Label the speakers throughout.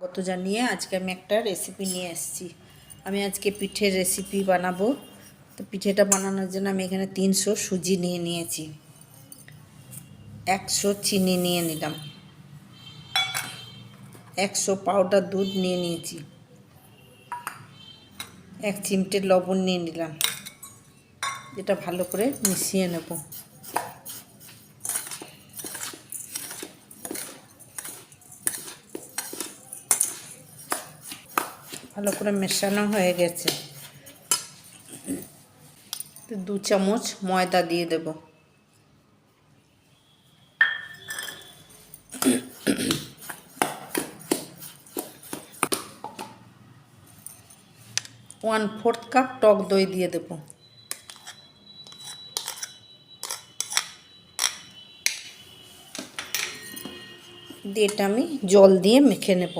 Speaker 1: স্বাগত জানিয়ে আজকে আমি একটা রেসিপি নিয়ে এসেছি। আমি আজকে পিঠের রেসিপি বানাবো। তো পিঠেটা বানানোর জন্য আমি এখানে তিনশো সুজি নিয়ে নিয়েছি। একশো চিনি নিয়ে নিলাম। একশো পাউডার দুধ নিয়ে নিয়েছি। এক চিমটে লবণ নিয়ে নিলাম। এটা ভালো করে মিশিয়ে নেব। ভালো করে মেশানো হয়ে গেছে। দু চামচ ময়দা দিয়ে দেব। ওয়ান ফোর্থ কাপ টক দই দিয়ে দেব। দিয়ে এটা আমি জল দিয়ে মেখে নেব।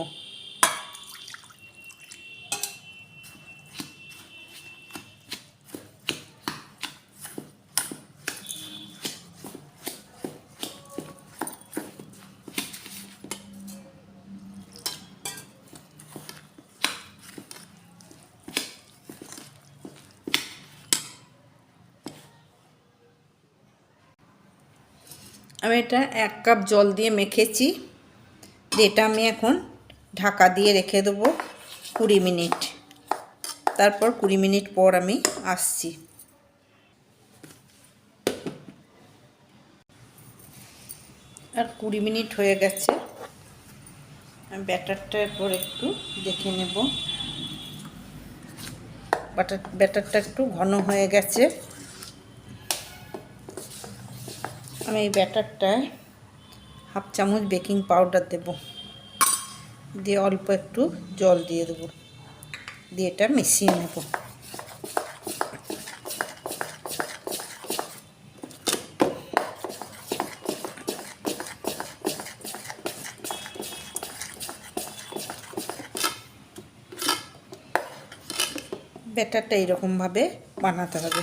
Speaker 1: আমি এটা এক কাপ জল দিয়ে মেখেছি। এটা আমি এখন ঢাকা দিয়ে রেখে দেবো কুড়ি মিনিট। তারপর কুড়ি মিনিট পর আমি আসছি। আর কুড়ি মিনিট হয়ে গেছে। ব্যাটারটা এরপর একটু দেখে নেব। বাটার, ব্যাটারটা একটু ঘন হয়ে গেছে। আমি এই ব্যাটারটায় হাফ চামচ বেকিং পাউডার দেব। দিয়ে অল্প একটু জল দিয়ে দেবো। দিয়ে এটা মিশিয়ে নেব। ব্যাটারটা এইরকমভাবে বানাতে হবে।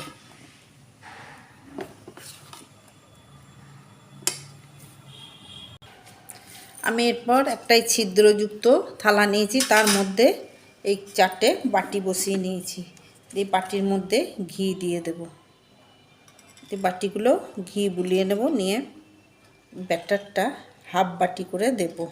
Speaker 1: আমি এরপর একটাই ছিদ্রযুক্ত থালা নিয়েছি, তার মধ্যে এই চারটে বাটি বসিয়ে নিয়েছি। এই বাটির মধ্যে ঘি দিয়ে দেব। এই বাটিগুলো ঘি বুলিয়ে নেব, নিয়ে ব্যাটারটা হাফ বাটি করে দেবো।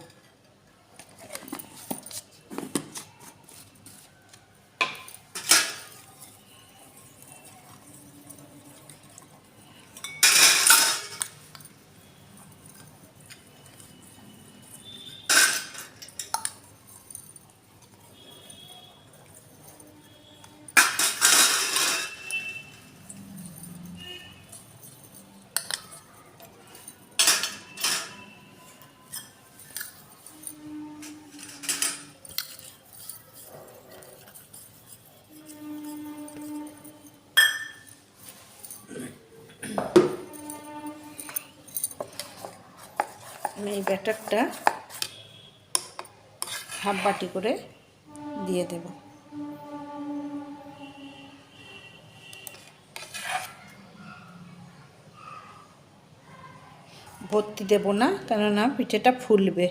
Speaker 1: আমি এই ব্যাটারটা হাফ বাটি করে দিয়ে দেব। ভর্তি দেব না কেননা পিঠেটা ফুলবে।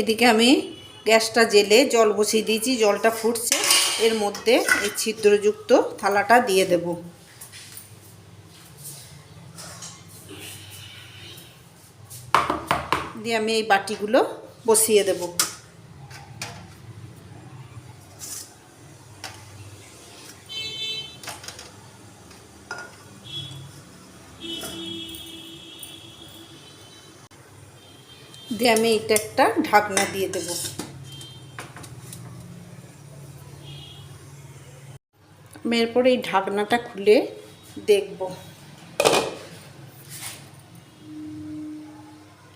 Speaker 1: এদিকে আমি গ্যাসটা জেলে জল বসিয়ে দিয়েছি, জলটা ফুটছে। এর মধ্যে এই ছিদ্রযুক্ত থালাটা দিয়ে দেব। দিয়ে আমি এই বাটিগুলো বসিয়ে দেব। দিয়ে আমি এটা একটা ঢাকনা দিয়ে দেব। আমি এরপরে এই ঢাকনাটা খুলে দেখব।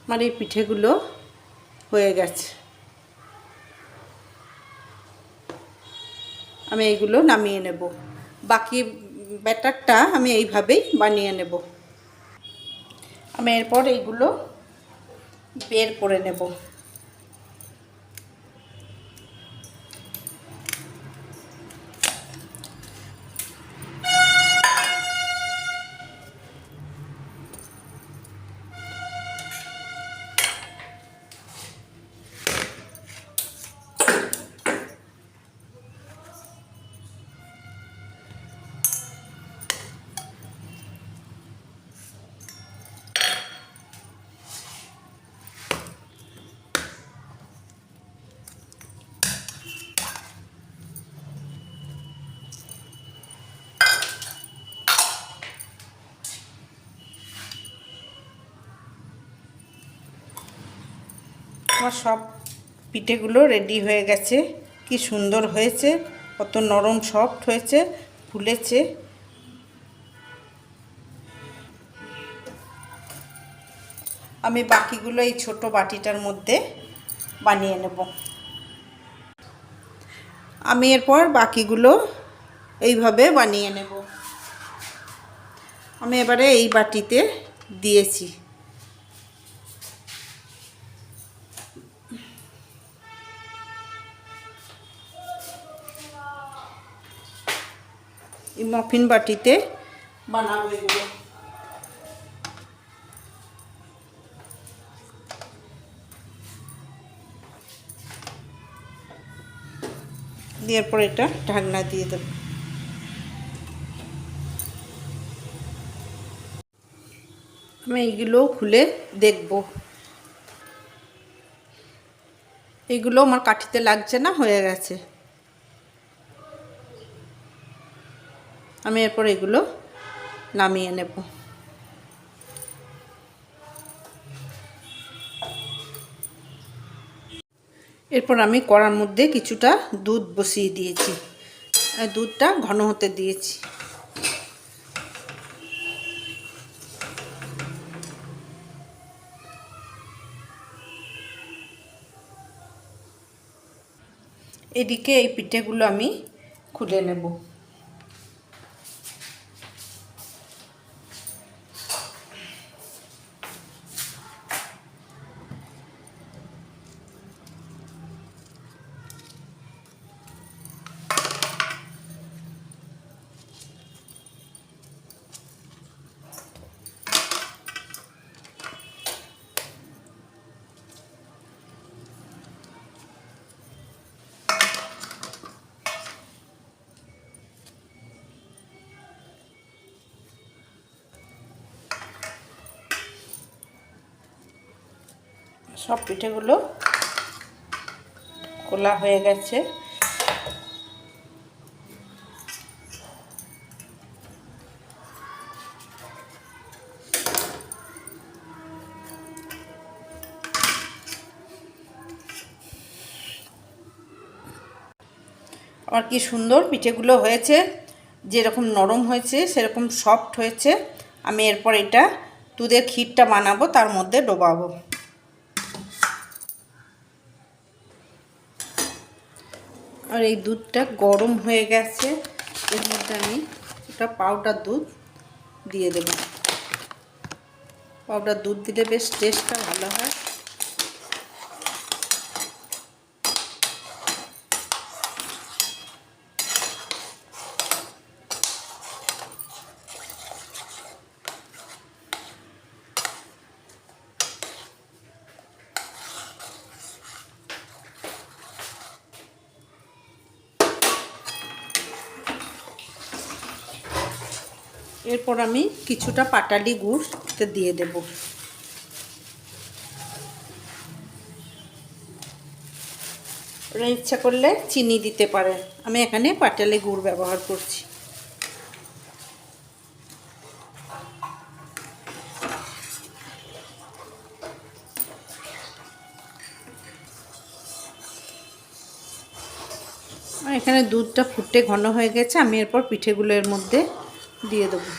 Speaker 1: আমার এই পিঠেগুলো হয়ে গেছে। আমি এইগুলো নামিয়ে নেব। বাকি ব্যাটারটা আমি এইভাবেই বানিয়ে নেব। আমি এরপর এইগুলো বের করে নেব আমার সব পিঠেগুলো রেডি হয়ে গেছে। কি সুন্দর হয়েছে, কত নরম সফট হয়েছে, ফুলেছে। আমি বাকিগুলো এই ছোট বাটিটার মধ্যে বানিয়ে নেব। আমি এরপর বাকিগুলো এইভাবে বানিয়ে নেব। আমি এবারে এই বাটিতে দিয়েছি। মফিন বাটিতে। বানাবো এগুলো। দেওয়ার পর এটা ঢাকনা দিয়ে দেব। আমি এইগুলো খুলে দেখব। এইগুলো আমার কাঠিতে লাগছে না হয়ে গেছে। আমি এরপর এগুলো নামিয়ে নেব। এরপর আমি কড়ার মধ্যে কিছুটা দুধ বসিয়ে দিয়েছি। দুধটা ঘন হতে দিয়েছি। এদিকে এই পিঠেগুলো আমি খুলে নেব। সব পিঠেগুলো খোলা হয়ে গেছে। আমার কি সুন্দর পিঠেগুলো হয়েছে, যেরকম নরম হয়েছে, সেরকম সফট হয়েছে। আমি এরপর এটা দুধের ক্ষীরটা বানাবো, তার মধ্যে ডোবাবো। আর এই দুধটা গরম হয়ে গেছে। এর মধ্যে আমি একটা পাউডার দুধ দিয়ে দেব। পাউডার দুধ দিলে বেশ টেস্টটা ভালো হয়। এরপর আমি কিছুটা পাটালি গুড় দিয়ে দেব। ইচ্ছা করলে চিনি দিতে পারেন আমি এখানে পাটালি গুড় ব্যবহার করছি। এখানে দুধটা ফুটে ঘন হয়ে গেছে। আমি এরপর পিঠেগুলো এর মধ্যে দিয়ে দেবো।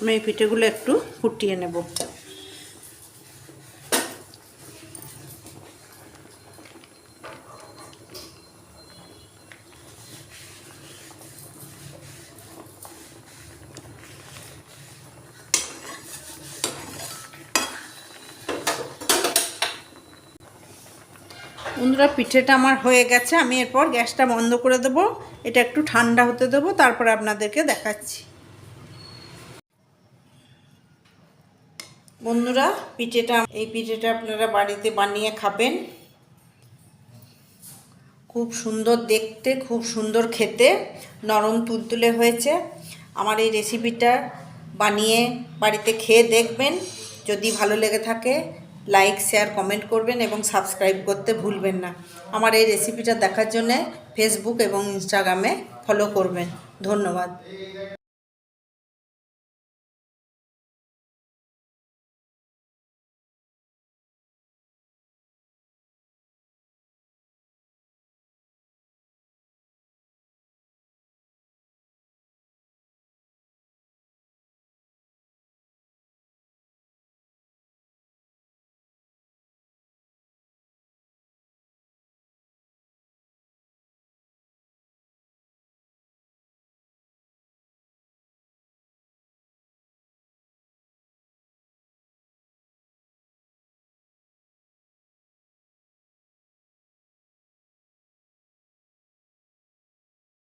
Speaker 1: আমি এই পিঠেগুলো একটু ফুটিয়ে নেব। বন্ধুরা, পিঠেটা আমার হয়ে গেছে। আমি এরপর গ্যাসটা বন্ধ করে দেব। এটা একটু ঠান্ডা হতে দেবো, তারপরে আপনাদেরকে দেখাচ্ছি। বন্ধুরা, পিঠেটা, এই পিঠেটা আপনারা বাড়িতে বানিয়ে খাবেন। খুব সুন্দর দেখতে, খুব সুন্দর খেতে। নরম তুলতুলে হয়েছে। আমার এই রেসিপিটা বানিয়ে বাড়িতে খেয়ে দেখবেন। যদি ভালো লেগে থাকে লাইক শেয়ার কমেন্ট করবেন এবং সাবস্ক্রাইব করতে ভুলবেন না। আমার এই রেসিপিটা দেখার জন্যে ফেসবুক এবং ইনস্টাগ্রামে ফলো করবেন। ধন্যবাদ।